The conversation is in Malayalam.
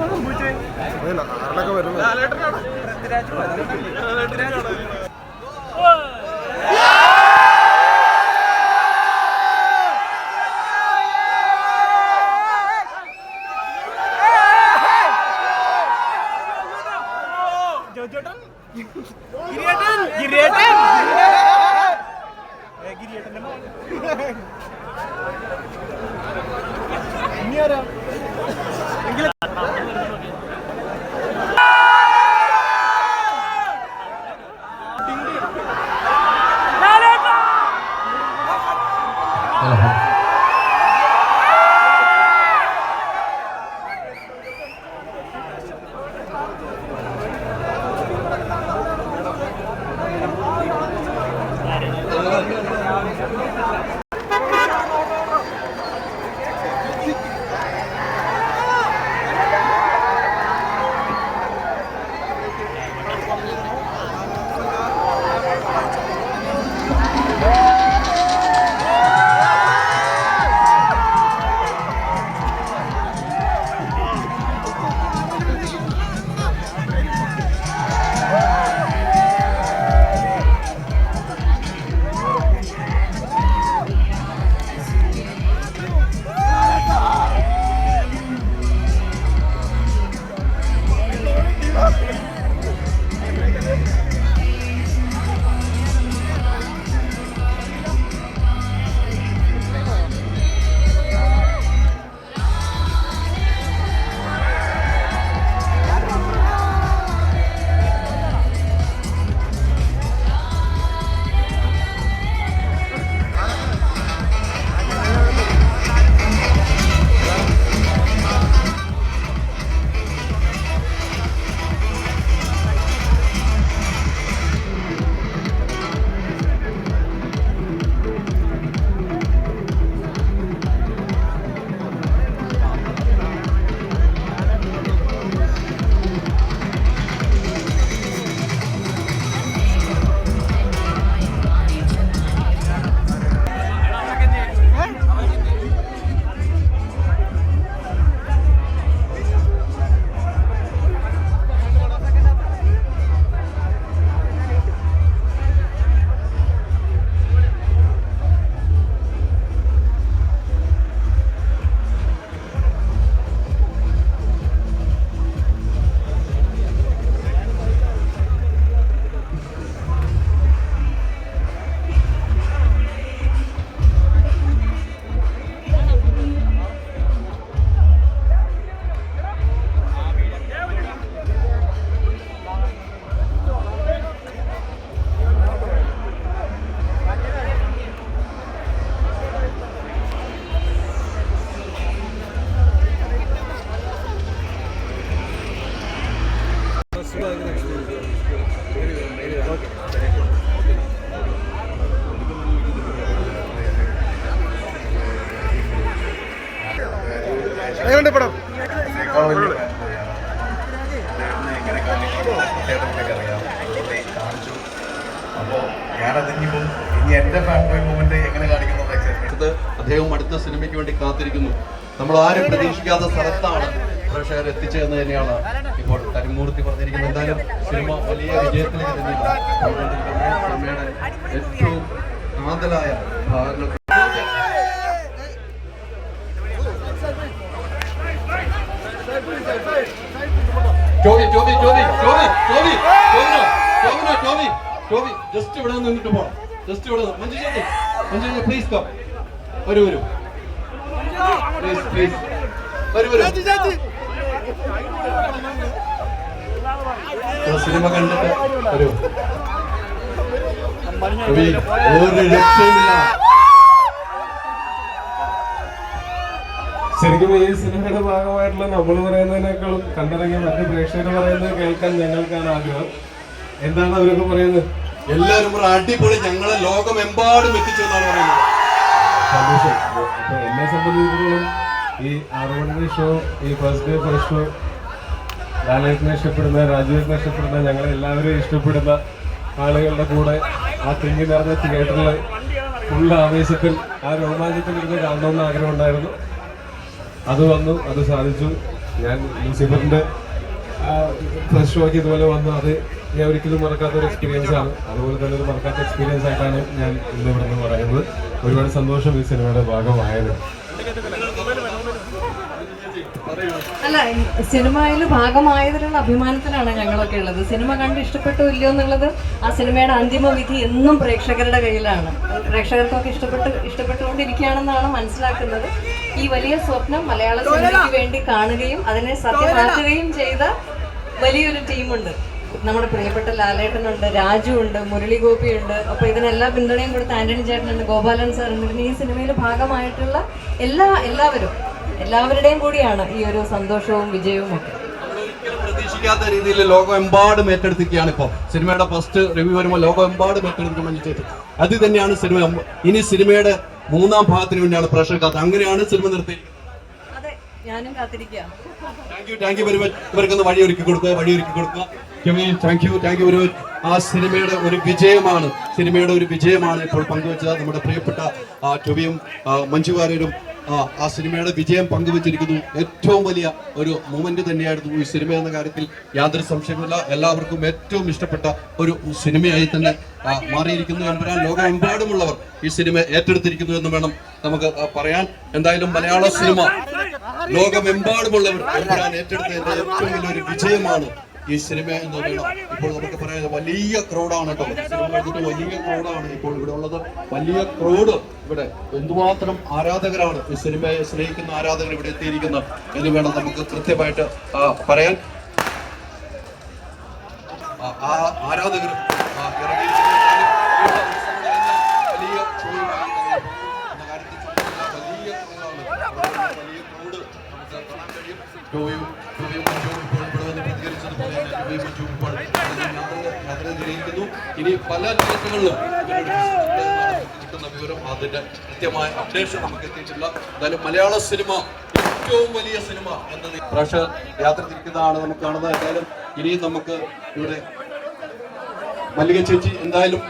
അറിയില്ല ആറിലൊക്കെ വരുന്നത് എങ്ങനെയുണ്ട് അപ്പോൾ ഞാനതിനിപ്പം ഇനി എന്റെ ഫാമിലി മൂവ്മെന്റ് എങ്ങനെ കാണിക്കുന്നു എക്സൈറ്റ്മെന്റ് അദ്ദേഹം അടുത്ത സിനിമയ്ക്ക് വേണ്ടി കാത്തിരിക്കുന്നു. നമ്മൾ ആരും പ്രതീക്ഷിക്കാത്ത സ്ഥലത്താണ് പ്രേക്ഷകർ എത്തിച്ചതെന്ന് തന്നെയാണ്. ഇപ്പോൾ കരിമൂർത്തി പറഞ്ഞിരിക്കുന്നത് എന്തായാലും സിനിമ വലിയ വിജയത്തിലേക്ക് തന്നെയാണ്. സിനിമയുടെ ഏറ്റവും കാതലായ ഭാഗങ്ങൾ. ചോദി ചോദി ചോദി ചോദി ചോദി ചോദിനോ ചോദിനോ ചോദി ചോദി ജസ്റ്റ് ഇവിടെ നിന്നിട്ട് പോണം. ജസ്റ്റ് ഇവിടെ. മഞ്ജു ചേച്ചി മഞ്ജു ചേച്ചി പ്ലീസ് കം വരൂ വരൂ. പ്ലീസ് പ്ലീസ് വരൂ വരൂ. സിനിമ കണ്ടിട്ട് വരൂ. ഒരു രക്ഷയുമില്ല. ശരിക്കും ഈ സിനിമയുടെ ഭാഗമായിട്ടുള്ള നമ്മൾ പറയുന്നതിനേക്കാളും കണ്ടിറങ്ങിയ മറ്റു പ്രേക്ഷകർ പറയുന്നത് കേൾക്കാൻ ഞങ്ങൾക്കാണ് ആഗ്രഹം. എന്താണ് അവരൊക്കെ പറയുന്നത്? എല്ലാവരും അടിപൊളി ഞങ്ങളെ ലോകമെമ്പാടും എത്തിച്ചു എന്നാണ് പറയുന്നത്. സന്തോഷം. അപ്പൊ എന്നെ സംബന്ധിച്ചിടത്തോളം ഈ ആറുമണി ഷോ ഈ ഫസ്റ്റ് ഡേ ഫസ്റ്റ് ഷോ ലാലേട്ടനെ ഇഷ്ടപ്പെടുന്ന രാജുവേട്ടനെ ഇഷ്ടപ്പെടുന്ന ഞങ്ങളെ എല്ലാവരും ഇഷ്ടപ്പെടുന്ന ആളുകളുടെ കൂടെ ആ തിങ്ങി നിറഞ്ഞ തിയേറ്ററിൽ ഫുൾ ആവേശത്തിൽ ആ രോമാഞ്ചത്തിൽ ഇരുന്ന് കാണണമെന്ന് ആഗ്രഹമുണ്ടായിരുന്നു. അത് വന്നു അത് സാധിച്ചു. ഞാൻ ലൂസിഫറിന്റെ ഷോക്ക് ഇതുപോലെ വന്നു. അത് ഞാൻ ഒരിക്കലും മറക്കാത്ത ഒരു എക്സ്പീരിയൻസ് ആണ്. അതുപോലെ തന്നെ ഒരു മറക്കാത്ത എക്സ്പീരിയൻസ് ആയിട്ടാണ് ഞാൻ ഇന്ന് ഇവിടെ നിന്ന് പറയുന്നത്. ഒരുപാട് സന്തോഷം ഈ സിനിമയുടെ ഭാഗമായത്. അല്ല സിനിമയിൽ ഭാഗമായതിലുള്ള അഭിമാനത്തിലാണ് ഞങ്ങളൊക്കെ ഉള്ളത്. സിനിമ കണ്ട് ഇഷ്ടപ്പെട്ടോ ഇല്ലയോ എന്നുള്ളത് ആ സിനിമയുടെ അന്തിമ വിധി എന്നും പ്രേക്ഷകരുടെ കയ്യിലാണ്. പ്രേക്ഷകർക്കൊക്കെ ഇഷ്ടപ്പെട്ട് ഇഷ്ടപ്പെട്ടുകൊണ്ടിരിക്കുകയാണെന്നാണ് മനസ്സിലാക്കുന്നത്. ഈ വലിയ സ്വപ്നം മലയാള സിനിമയ്ക്ക് വേണ്ടി കാണുകയും അതിനെ സത്യമാക്കുകയും ചെയ്ത വലിയൊരു ടീമുണ്ട്. നമ്മുടെ പ്രിയപ്പെട്ട ലാലേട്ടനുണ്ട് രാജു ഉണ്ട് മുരളി ഗോപി ഉണ്ട് അപ്പൊ ഇതിനെല്ലാ പിന്തുണയും കൊടുത്ത ആന്റണി ചേട്ടനുണ്ട് ഗോപാലൻ സാറുണ്ട്. പിന്നെ ഈ സിനിമയിൽ ഭാഗമായിട്ടുള്ള എല്ലാ എല്ലാവരും എല്ലാവരുടെയും കൂടിയാണ് ഈ ഒരു സന്തോഷവും വിജയവും ഒക്കെ. പ്രതീക്ഷിക്കാത്ത രീതിയിൽ ലോകമെമ്പാടും ഏറ്റെടുത്തിരിക്കുകയാണ് ഇപ്പോൾ. സിനിമയുടെ ഫസ്റ്റ് റിവ്യൂ വരുമ്പോൾ ലോകമെമ്പാടും ഏറ്റെടുക്കാൻ വേണ്ടി ചെയ്തു അത് തന്നെയാണ് സിനിമ. ഇനി സിനിമയുടെ മൂന്നാം ഭാഗത്തിന് വേണ്ടിയാണ് പ്രേക്ഷകർ കാത്ത്. അങ്ങനെയാണ് സിനിമ നിർത്തിയിരിക്കുന്നത്. ഞാനും കാത്തിരിക്കാം thank you thank you very much ഇവർക്കൊന്ന് വഴിയൊരുക്കി കൊടുക്കുക വഴിയൊരുക്കി കൊടുക്കുക. Thank you thank you very much ആ സിനിമയുടെ ഒരു വിജയമാണ് സിനിമയുടെ ഒരു വിജയമാണ് ഇപ്പോൾ പങ്കുവച്ചത് നമ്മുടെ പ്രിയപ്പെട്ട ടൊവിയും ആ, മഞ്ജു വാര്യരും ആ, സിനിമയുടെ വിജയം പങ്കുവച്ചിരിക്കുന്നു. ഏറ്റവും വലിയ ഒരു മൂമെന്റ് തന്നെയായിരുന്നു ഈ സിനിമ എന്ന കാര്യത്തിൽ യാതൊരു സംശയമില്ല എല്ലാവർക്കും ഏറ്റവും ഇഷ്ടപ്പെട്ട ഒരു സിനിമയായി തന്നെ മാറിയിരിക്കുന്നു പറയാൻ ലോകമെമ്പാടുമുള്ളവർ ഈ സിനിമ ഏറ്റെടുത്തിരിക്കുന്നു എന്ന് വേണം നമുക്ക് പറയാൻ. എന്തായാലും മലയാള സിനിമ ലോകമെമ്പാടുമുള്ളവർ എമ്പുരാൻ ഏറ്റെടുത്തതിന്റെ ഏറ്റവും വലിയൊരു വിജയമാണ് ഈ സിനിമ എന്ന് പറയുന്നത് ഇപ്പോൾ നമുക്ക് പറയാം വലിയ ക്രൗഡാണ് കേട്ടോ. സിനിമ എടുത്തിട്ട് വലിയ ക്രൗഡാണ് ഇപ്പോൾ ഇവിടെ ഉള്ളത്. വലിയ ക്രൗഡ് ഇവിടെ എന്തുമാത്രം ആരാധകരാണ് ഈ സിനിമയെ സ്നേഹിക്കുന്ന ആരാധകർ ഇവിടെ എത്തിയിരിക്കുന്നത് എന്ന് വേണം നമുക്ക് കൃത്യമായിട്ട് പറയാൻ. ഇനി പല ദിവസങ്ങളിലും വിവരം അതിന്റെ കൃത്യമായ അപ്ഡേഷൻ നമുക്ക് എത്തിയിട്ടില്ല. എന്തായാലും മലയാള സിനിമ ഏറ്റവും വലിയ സിനിമ എന്നത് പ്രേക്ഷകർ യാത്ര തിരിക്കുന്നതാണ് നമുക്ക് കാണുന്നത്. എന്തായാലും ഇനിയും നമുക്ക് ഇവിടെ മല്ലിക ചേച്ചി എന്തായാലും